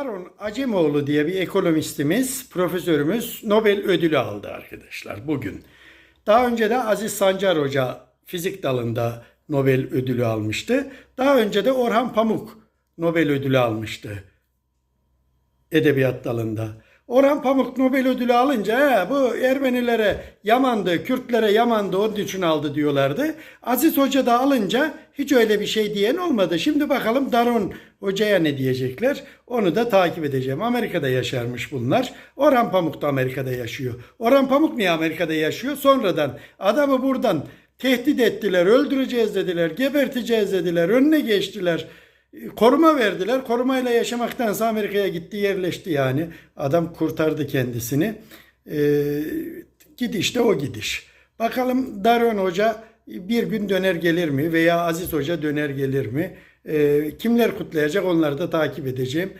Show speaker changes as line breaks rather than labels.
Darun Acemoğlu diye bir ekonomistimiz, profesörümüz Nobel ödülü aldı arkadaşlar bugün. Daha önce de Aziz Sancar Hoca fizik dalında Nobel ödülü almıştı. Daha önce de Orhan Pamuk Nobel ödülü almıştı edebiyat dalında. Orhan Pamuk Nobel ödülü alınca "He, bu Ermenilere yamandı, Kürtlere yamandı onun için aldı diyorlardı. Aziz Hoca da alınca hiç öyle bir şey diyen olmadı. Şimdi bakalım Darun Hoca'ya ne diyecekler? Onu da takip edeceğim. Amerika'da yaşarmış bunlar. Orhan Pamuk da Amerika'da yaşıyor. Orhan Pamuk niye Amerika'da yaşıyor? Sonradan adamı buradan tehdit ettiler, öldüreceğiz dediler, geberteceğiz dediler, önüne geçtiler. Koruma verdiler. Korumayla yaşamaktansa Amerika'ya gitti yerleşti yani. Adam kurtardı kendisini. Ee, gidiş de o gidiş. Bakalım Darön Hoca bir gün döner gelir mi veya Aziz Hoca döner gelir mi? Ee, kimler kutlayacak onları da takip edeceğim.